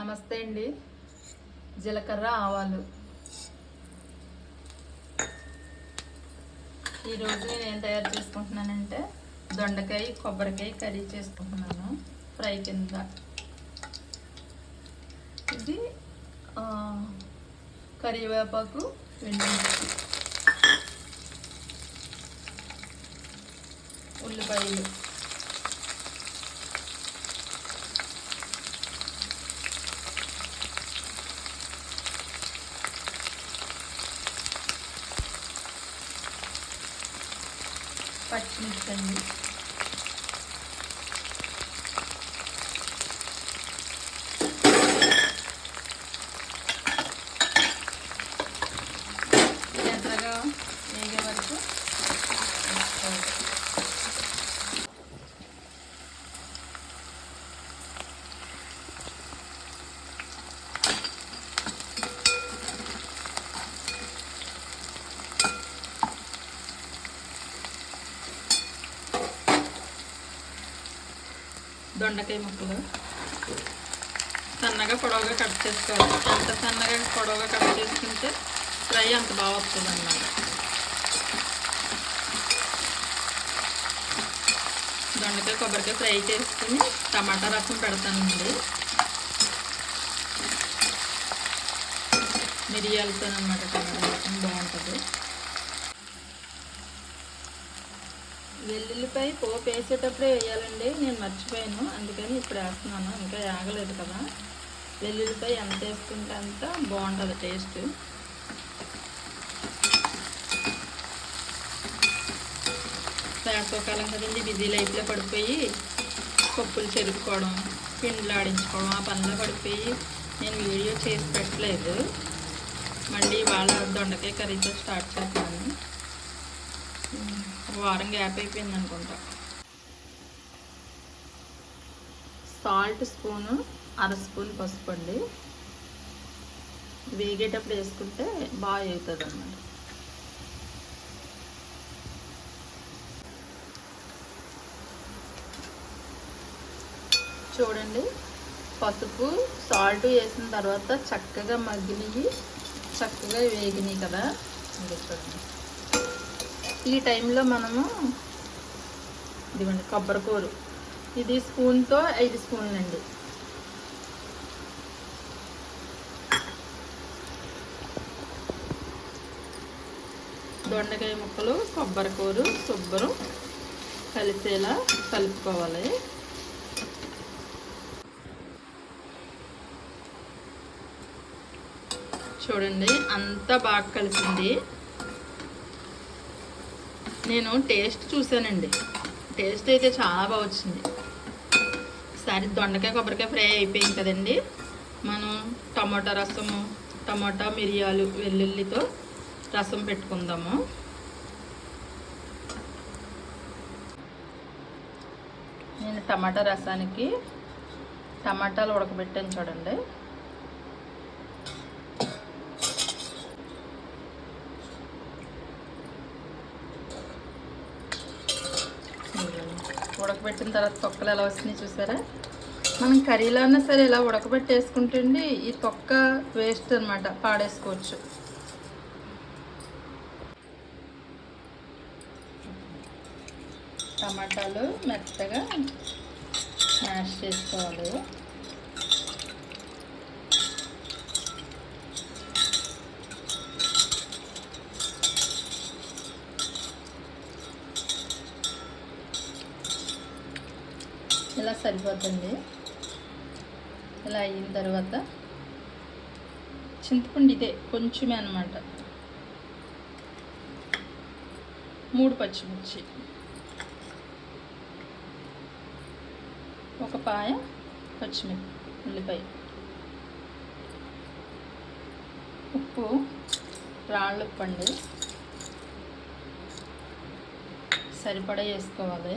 నమస్తే అండి. జీలకర్ర ఆవాలు. ఈరోజు నేను ఏం తయారు చేసుకుంటున్నానంటే దొండకాయ కొబ్బరికాయ కర్రీ చేసుకుంటున్నాను ఫ్రై కింద. ఇది కరివేపాకు వెండి ఉల్లిపాయలు పచ్చిమిర్చి అండి ఎర్రగా వేగే వరకు వేసుకోవాలి. దొండకాయ ముక్కలు. సన్నగా పొడవుగా కట్ చేసుకోవాలి. ఎంత సన్నగా పొడవుగా కట్ చేసుకుంటే ఫ్రై అంత బాగా వస్తుంది అన్నమాట దొండకాయ కొబ్బరికాయ ఫ్రై చేసుకుని టమాటా రసం పెడతానండి. మిరియాలతో అనమాట టమాటా రసం బాగుంటుంది వెల్లుల్లిపై పోపు వేసేటప్పుడే వేయాలండి. నేను మర్చిపోయాను. అందుకని ఇప్పుడు వేస్తున్నాను. ఇంకా ఆగలేదు కదా. వెల్లుల్లిపై ఎంత వేసుకుంటే అంత బాగుంటుంది టేస్ట్. వేసవకాలం కదండి. బిజీ లైఫ్లో పడిపోయి పప్పులు చెరుపుకోవడం పిండ్లు ఆడించుకోవడం ఆ పనిలో పడిపోయి నేను వీడియో చేసి పెట్టలేదు. మళ్ళీ వాళ్ళ దొండకాయ కర్రీతో స్టార్ట్ చేస్తాను. వారం గ్యాప్ అయిపోయింది అనుకుంటా. సాల్ట్ స్పూను అర స్పూన్ పసుపు అండి. వేగేటప్పుడు వేసుకుంటే బాగా అవుతుంది అన్నమాట. చూడండి పసుపు సాల్ట్ వేసిన తర్వాత చక్కగా మగ్గినవి చక్కగా వేగినాయి కదా. చూడండి. ఈ టైంలో మనము ఇదిగోండి కొబ్బరికూరు. ఇది స్పూన్తో ఐదు స్పూన్లు అండి దొండకాయ ముక్కలు కొబ్బరికూరు శుభ్రం కలిసేలా కలుపుకోవాలి. చూడండి అంతా బాగా కలిసింది. నేను టేస్ట్ చూశానండి. టేస్ట్ అయితే చాలా బాగా వచ్చింది. ఈసారి దొండకాయ కొబ్బరికాయ ఫ్రై అయిపోయింది కదండి. మనం టమాటా రసము టమాటా మిరియాలు వెల్లుల్లితో రసం పెట్టుకుందాము. నేను టమాటా రసానికి టమాటాలు ఉడకబెట్టాను చూడండి. ఉడకబెట్టిన తర్వాత తొక్కలు ఎలా వస్తున్నాయి చూసారా? మనం కర్రీలో అన్నా సరే ఇలా ఉడకబెట్టేసుకుంటుండి ఈ తొక్క వేస్ట్ అనమాట పాడేసుకోవచ్చు. టమాటాలు మెత్తగా మ్యాష్ చేసుకోవాలి. ఇలా సరిపోతుంది ఇలా అయిన తర్వాత చింతపండు ఇదే కొంచెమే అనమాట మూడు పచ్చిమిర్చి. ఒక పాయ పచ్చిమిర్చి ఉల్లిపాయ. ఉప్పు రాళ్ళు ఉప్పు అండి. సరిపడా వేసుకోవాలి.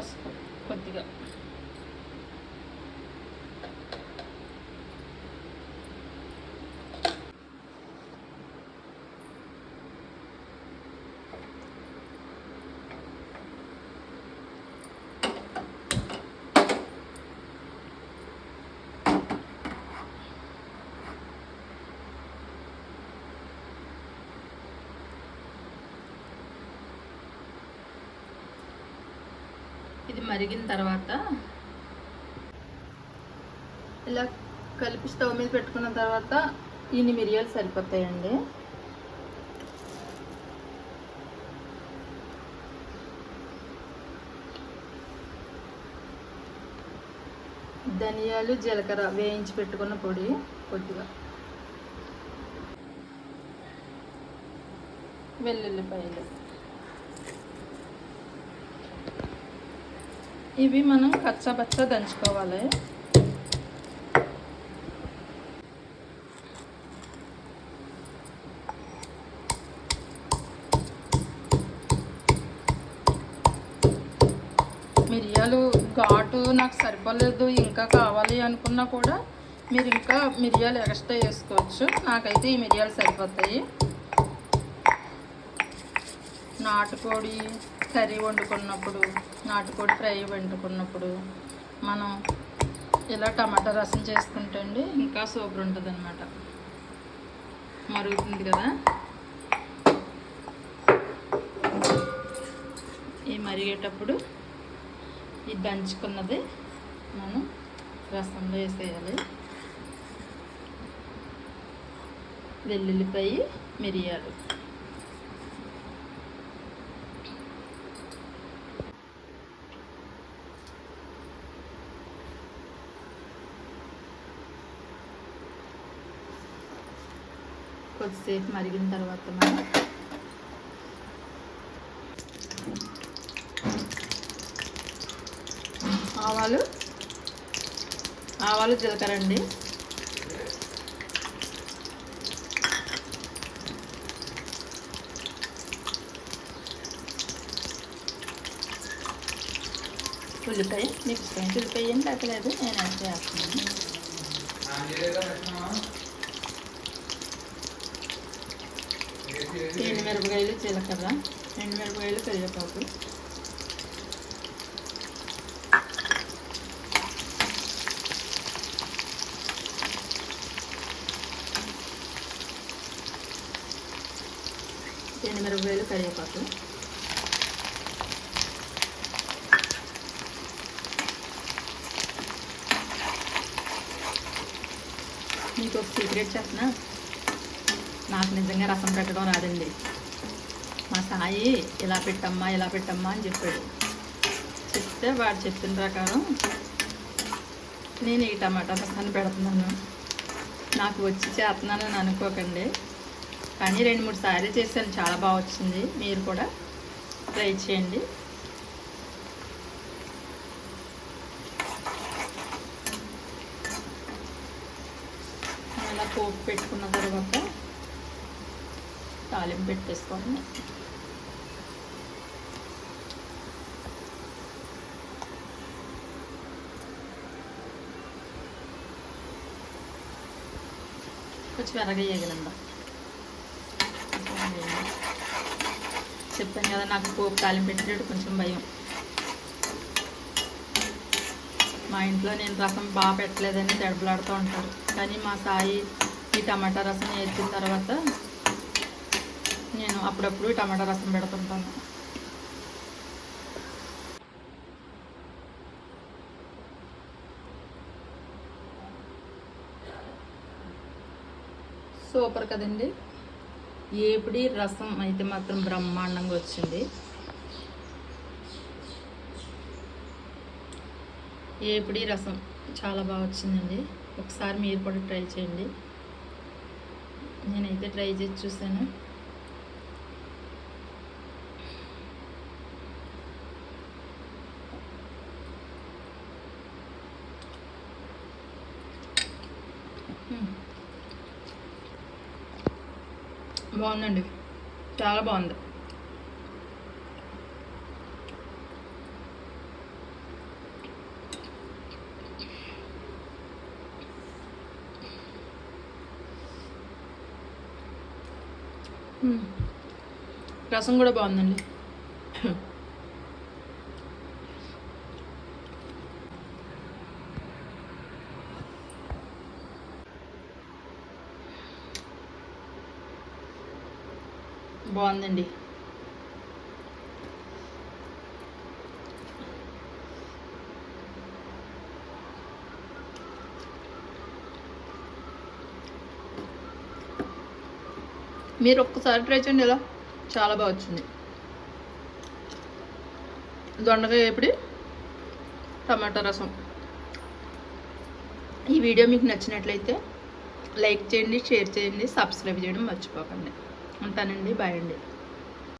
పసుపు కొద్దిగా ఇది మరిగిన తర్వాత ఇలా కలిపి స్టవ్ మీద పెట్టుకున్న తర్వాత ఇన్ని మిరియాలు సరిపోతాయండి. ధనియాలు జీలకర్ర వేయించి పెట్టుకున్న పొడి కొద్దిగా. వెల్లుల్లిపాయలు. ఇవి మనం కచ్చా దంచుకోవాలి. మిరియాలు ఘాటు నాకు సరిపోలేదు ఇంకా కావాలి అనుకున్నా కూడా మీరు ఇంకా మిరియాలు ఎక్స్ట్రా వేసుకోవచ్చు. నాకైతే ఈ మిరియాలు సరిపోతాయి. నాటుకోడి కర్రీ వండుకున్నప్పుడు నాటుకోడి ఫ్రై వండుకున్నప్పుడు మనం ఇలా టమాటా రసం చేసుకుంటే అండి ఇంకా సూపర్ ఉంటుంది అనమాట మరుగుతుంది కదా? ఈ మరిగేటప్పుడు ఈ దంచుకున్నది మనం రసంలో వేసేయాలి. వెల్లుల్లిపాయ మిరియాలు. కొద్దిసేపు మరిగిన తర్వాత మనం ఆవాలు ఆవాలు జీలకర్ర అండి. ఉల్లిపాయ మీకు ఉల్లిపాయ ఏం తగ్గలేదు నేను అయితే వేస్తున్నాను. ఎండుమిరపకాయలు జీలకర్ర. ఎండుమిరపకాయలు కరివేపాకు. ఎండుమిరపకాయలు కరివేపాకు. మీకు ఒక సీక్రెట్ చెప్పనా? నాకు నిజంగా రసం పెట్టడం రాదండి. మా సాయి ఇలా పెట్టమ్మా ఇలా పెట్టమ్మా అని చెప్పాడు. చెప్తే వాడు చెప్పిన ప్రకారం నేను ఈ టమాటా రసాన్ని పెడుతున్నాను. నాకు వచ్చి చేస్తున్నానని అనుకోకండి. కానీ రెండు మూడు సార్లు చేశాను చాలా బాగా వచ్చింది. మీరు కూడా ట్రై చేయండి. ఇలా పోపు పెట్టుకున్న తర్వాత తాలింపు పెట్టేసుకోండి కొంచెం ఎర్రగా వేయగలందా చెప్పాను కదా నాకు పోపు తాలింపు పెట్టినట్టు కొంచెం భయం. మా ఇంట్లో నేను రసం బాగా పెట్టలేదని దడబలాడుతూ ఉంటారు. కానీ మా సాయి ఈ టమాటా రసం వేసిన తర్వాత నేను అప్పుడప్పుడు టమాటా రసం పెడుతుంటాను. సూపర్ కదండి. ఏపిడి రసం అయితే మాత్రం బ్రహ్మాండంగా వచ్చింది. ఏపిడి రసం చాలా బాగా వచ్చిందండి. ఒకసారి మీరు కూడా ట్రై చేయండి. నేనైతే ట్రై చేసి చూసాను బాగుందండి. చాలా బాగుంది. రసం కూడా బాగుందండి. బాగుందండి. మీరు ఒక్కసారి ట్రై చేయండి ఇలా చాలా బాగా వచ్చింది. దొండకాయ వేపిడి టమాటా రసం. ఈ వీడియో మీకు నచ్చినట్లయితే లైక్ చేయండి షేర్ చేయండి సబ్స్క్రైబ్ చేయడం మర్చిపోకండి. ఉంటానండి. బాయ్ అండి.